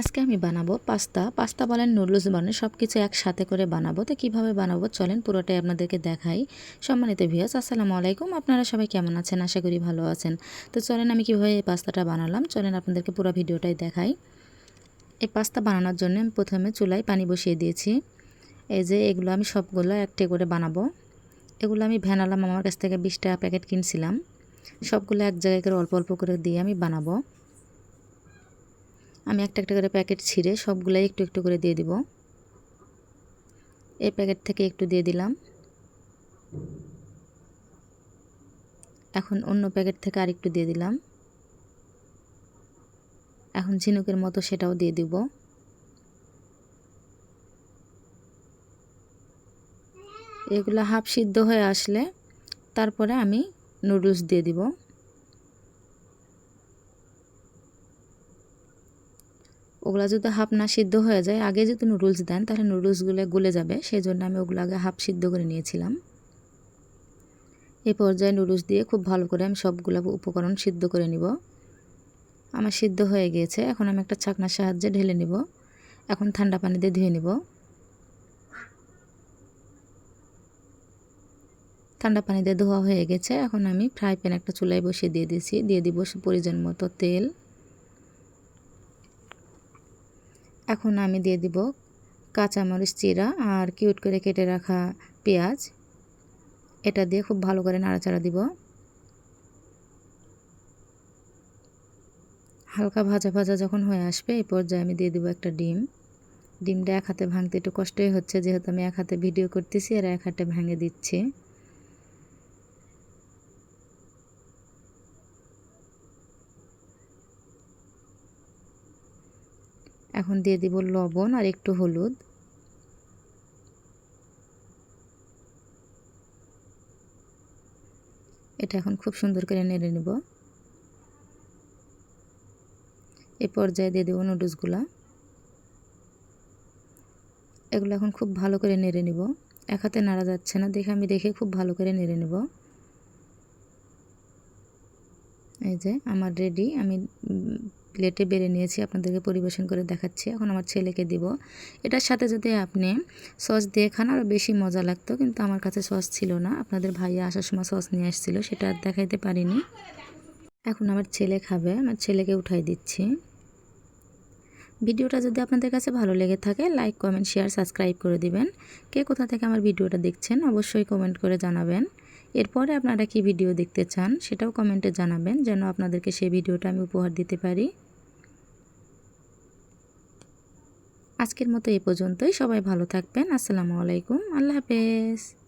আজকে আমি বানাবো পাস্তা। পাস্তা বলেন, নুডলস বলেন সব কিছু একসাথে করে বানাবো। তো কীভাবে বানাবো চলেন পুরোটাই আপনাদেরকে দেখাই। সম্মানিত ভিউয়ার্স আসসালামু আলাইকুম। আপনারা সবাই কেমন আছেন? আশা করি ভালো আছেন। তো চলেন আমি কীভাবে এই পাস্তাটা বানালাম, চলেন আপনাদেরকে পুরো ভিডিওটাই দেখাই। এই পাস্তা বানানোর জন্য আমি প্রথমে চুলায় পানি বসিয়ে দিয়েছি। এই যে এগুলো আমি সবগুলো একটে করে বানাবো। এগুলো আমি ভ্যানালাম আমার কাছ থেকে বিশটা প্যাকেট কিনছিলাম। সবগুলো এক জায়গায় করে অল্প অল্প করে দিয়ে আমি বানাবো। আমি একটা একটা করে প্যাকেট ছিঁড়ে সবগুলাই একটু একটু করে দিয়ে দিব। এই প্যাকেট থেকে একটু দিয়ে দিলাম। এখন অন্য প্যাকেট থেকে আরেকটু দিয়ে দিলাম। এখন ঝিনুকের মতো সেটাও দিয়ে দিব। এগুলো হাফ সিদ্ধ হয়ে আসলে তারপরে আমি নুডলস দিয়ে দিব। ওগুলো যদি হাফ না সিদ্ধ হয়ে যায়, আগে যদি নুডলস দেন, তাহলে নুডলসগুলো গলে যাবে। সেই জন্য আমি ওগুলো আগে হাফ সিদ্ধ করে নিয়েছিলাম। এই পর্যায়ে নুডলস দিয়ে খুব ভালো করে আমি সবগুলো উপকরণ সিদ্ধ করে নিব। আমার সিদ্ধ হয়ে গিয়েছে। এখন আমি একটা ছাকনার সাহায্যে ঢেলে নিব। এখন ঠান্ডা পানি দিয়ে ধুয়ে নিব। ঠান্ডা পানি দিয়ে ধোয়া হয়ে গেছে। এখন আমি ফ্রাই প্যান একটা চুলায় বসিয়ে দিয়ে দিয়েছি। দিয়ে দিব পরিজন মতো তেল। এখন আমি দিয়ে দিব কাঁচামরিচ চিরা আর কিউট করে কেটে রাখা পেঁয়াজ। এটা দিয়ে খুব ভালো করে নাড়াচাড়া দিব। হালকা ভাজা ভাজা যখন হয়ে আসবে, এই পর্যায়ে আমি দিয়ে দিব একটা ডিম। ডিমটা এক হাতে ভাঙতে একটু কষ্টই হচ্ছে, যেহেতু আমি এক হাতে ভিডিও করতেছি আর এক হাতে ভেঙে দিচ্ছি। এখন দিয়ে দিব লবণ আর একটু হলুদ। এটা এখন খুব সুন্দর করে নেড়ে নেব। এ পর্যায়ে দিয়ে দেবো নুডলসগুলা। এগুলো এখন খুব ভালো করে নেড়ে নিব। এক হাতে নাড়া যাচ্ছে না, দেখে আমি দেখে খুব ভালো করে নেড়ে নেব। এই যে, আমার রেডি আমি প্লেটে বেড়ে নিয়েছি, আপনাদেরকে পরিবেশন করে দেখাচ্ছি। এখন আমার ছেলেকে দিব। এটার সাথে যদি আপনি সস দিয়ে খান আরও বেশি মজা লাগতো, কিন্তু আমার কাছে সস ছিল না। আপনাদের ভাইয়া আসার সময় সস নিয়ে আসছিল, সেটা আর দেখাইতে পারিনি। এখন আমার ছেলে খাবে, আমার ছেলেকে উঠাই দিচ্ছি। ভিডিওটা যদি আপনাদের কাছে ভালো লেগে থাকে, লাইক, কমেন্ট, শেয়ার, সাবস্ক্রাইব করে দিবেন। কে কোথা থেকে আমার ভিডিওটা দেখছেন, অবশ্যই কমেন্ট করে জানাবেন। এরপরে আপনারা কি ভিডিও দেখতে চান সেটাও কমেন্টে জানাবেন যেন আপনাদেরকে সেই ভিডিওটা আমি উপহার দিতে পারি। আজকের মতো এই পর্যন্তই। সবাই ভালো থাকবেন। আসসালামু আলাইকুম। আল্লাহ হাফেজ।